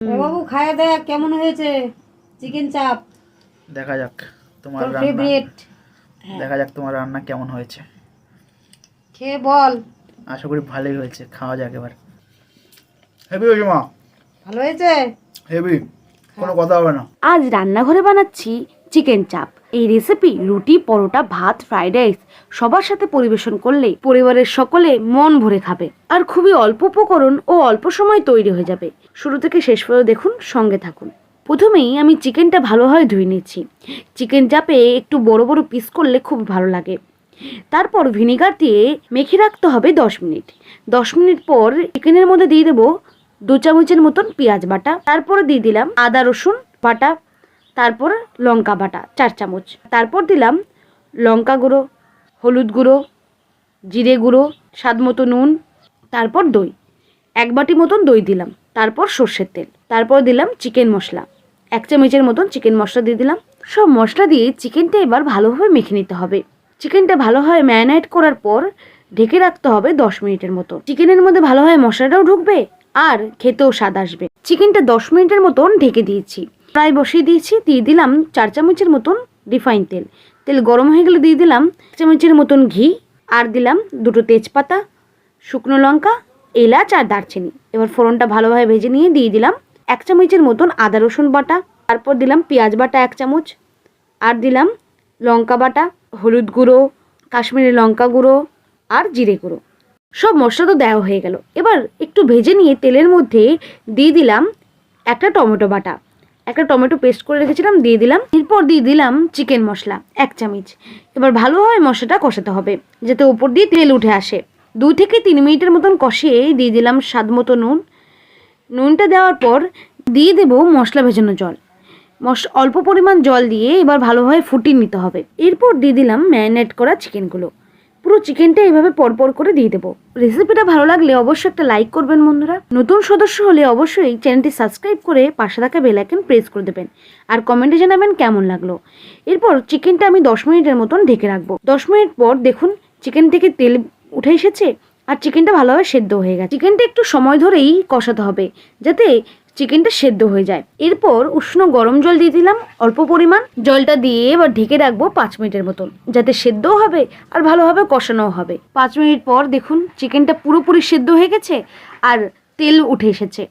বাবু খায়া দেখ কেমন হয়েছে? চিকেন চাপ দেখা যাক তোমার রান্না। ফেভারিট দেখা যাক তোমার রান্না কেমন হয়েছে। খেয়ে বল। আশা করি ভালোই হয়েছে খাওয়া যাক এবার। হেভি হয়েছে মা? ভালো হয়েছে? হেভি কোনো কথা হবে না। আজ রান্নাঘরে বানাচ্ছি চিকেন চাপ। এই রেসিপি রুটি, পরোটা, ভাত ফ্রাইড রাইস সবার সাথে পরিবেশন করলে পরিবারের সকলে মন ভরে খাবে আর খুবই অল্প উপকরণ ও অল্প সময় তৈরি হয়ে যাবে। শুরু থেকে শেষ পর্যন্ত দেখুন, সঙ্গে থাকুন। প্রথমেই আমি চিকেনটা ভালোভাবে ধুয়ে নিচ্ছি। চিকেন চাপে একটু বড় বড় পিস করলে খুব ভালো লাগে। তারপর ভিনিগার দিয়ে মেখে রাখতে হবে দশ মিনিট। দশ মিনিট পর চিকেনের মধ্যে দিয়ে দেবো দু চামচের মতন পেঁয়াজ বাটা। তারপরে দিয়ে দিলাম আদা রসুন বাটা। তারপর লঙ্কা বাটা, চার চামচ। তারপর দিলাম লঙ্কা গুঁড়ো, হলুদ গুঁড়ো, জিরে গুঁড়ো, স্বাদ মতো নুন, তারপর দই। এক বাটি মতন দই দিলাম, তারপর সর্ষের তেল। তারপর দিলাম চিকেন মশলা। এক চামচের মতন চিকেন মশলা দিয়ে দিলাম। সব মশলা দিয়ে চিকেনটা এবার ভালোভাবে মেখে নিতে হবে। চিকেনটা ভালোভাবে ম্যারিনেট করার পর ঢেকে রাখতে হবে দশ মিনিটের মতো। চিকেনের মধ্যে ভালোভাবে মশলাটাও ঢুকবে। আর খেতেও স্বাদ আসবে। চিকেনটা দশ মিনিটের মতন ঢেকে দিয়েছি। প্রায় বসিয়ে দিয়েছি, দিয়ে দিলাম চার চামচের মতন রিফাইন তেল। তেল গরম হয়ে গেলে দিয়ে দিলাম চামচের মতন ঘি, আর দিলাম দুটো তেজপাতা, শুকনো লঙ্কা, এলাচ আর দারচিনি। এবার ফোড়নটা ভালোভাবে ভেজে নিয়ে দিয়ে দিলাম এক চামচের মতন আদা রসুন বাটা, তারপর দিলাম পেঁয়াজ বাটা এক চামচ, আর দিলাম লঙ্কা বাটা, হলুদ গুঁড়ো কাশ্মীরি লঙ্কা গুঁড়ো, আর জিরে গুঁড়ো। সব মশলা তো দেওয়া হয়ে গেল। এবার একটু ভেজে নিয়ে তেলের মধ্যে দিয়ে দিলাম একটা টমেটো বাটা। একটা টমেটো পেস্ট করে রেখেছিলাম, দিয়ে দিলাম। এরপর দিয়ে দিলাম চিকেন মশলা, এক চামচ। এবার ভালোভাবে মশলাটা কষাতে হবে, যাতে উপর দিয়ে তেল উঠে আসে। দু থেকে তিন মিনিটের মতন কষিয়ে দিয়ে দিলাম স্বাদ মতো নুন। নুনটা দেওয়ার পর দিয়ে দেবো মশলা ভেজানো জল। মশ, অল্প পরিমাণ জল দিয়ে এবার ভালোভাবে ফুটিয়ে নিতে হবে। এরপর দিয়ে দিলাম ম্যারিনেট করা চিকেনগুলো। পুরো চিকেনটা এইভাবে পরপর করে দিয়ে দেবো। রেসিপিটা ভালো লাগলে অবশ্যই একটা লাইক করবেন বন্ধুরা। নতুন সদস্য হলে অবশ্যই চ্যানেলটি সাবস্ক্রাইব করে পাশে থাকা বেল আইকন প্রেস করে দেবেন। আর কমেন্টে জানাবেন কেমন লাগল। এরপর চিকেনটা আমি দশ মিনিটের মতন ঢেকে রাখব। দশ মিনিট পর দেখুন চিকেন থেকে তেল উঠে এসেছে। আর চিকেনটা ভালোভাবে সেদ্ধ হয়ে গেছে। চিকেনটা একটু সময় ধরেই কষাতে হবে, যাতে চিকেনটা সেদ্ধ হয়ে যায়। এরপর উষ্ণ গরম জল দিয়ে দিলাম, অল্প পরিমাণ। জলটা দিয়ে এবার ঢেকে রাখব পাঁচ মিনিটের মতন, যাতে সেদ্ধও হবে আর ভালোভাবে কষানোও হবে। পাঁচ মিনিট পর দেখুন চিকেনটা পুরোপুরি সেদ্ধ হয়ে গেছে আর তেল উঠে এসেছে।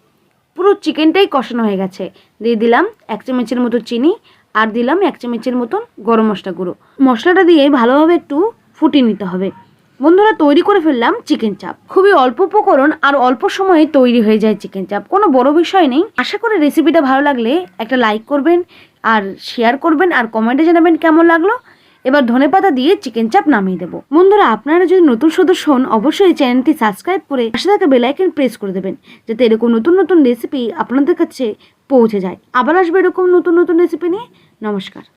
পুরো চিকেনটাই কষানো হয়ে গেছে। দিয়ে দিলাম এক চামচের মতো চিনি আর দিলাম এক চামচের মতন গরম মশলা গুঁড়ো। মশলাটা দিয়ে ভালোভাবে একটু ফুটিয়ে নিতে হবে। বন্ধুরা, তৈরি করে ফেললাম চিকেন চাপ খুবই অল্প উপকরণ আর অল্প সময়ে তৈরি হয়ে যায় চিকেন চাপ কোনো বড় বিষয় নেই। আশা করি রেসিপিটা ভালো লাগলে একটা লাইক করবেন আর শেয়ার করবেন আর কমেন্টে জানাবেন কেমন লাগল। এবার ধনেপাতা দিয়ে চিকেন চাপ নামিয়ে দেবো। বন্ধুরা, আপনারা যদি নতুন সদস্য হন, অবশ্যই চ্যানেলটি সাবস্ক্রাইব করে পাশে থাকা বেলাইকন প্রেস করে দেবেন, যাতে এরকম নতুন নতুন রেসিপি আপনাদের কাছে পৌঁছে যায়। আবার আসবে এরকম নতুন নতুন রেসিপি নিয়ে। নমস্কার।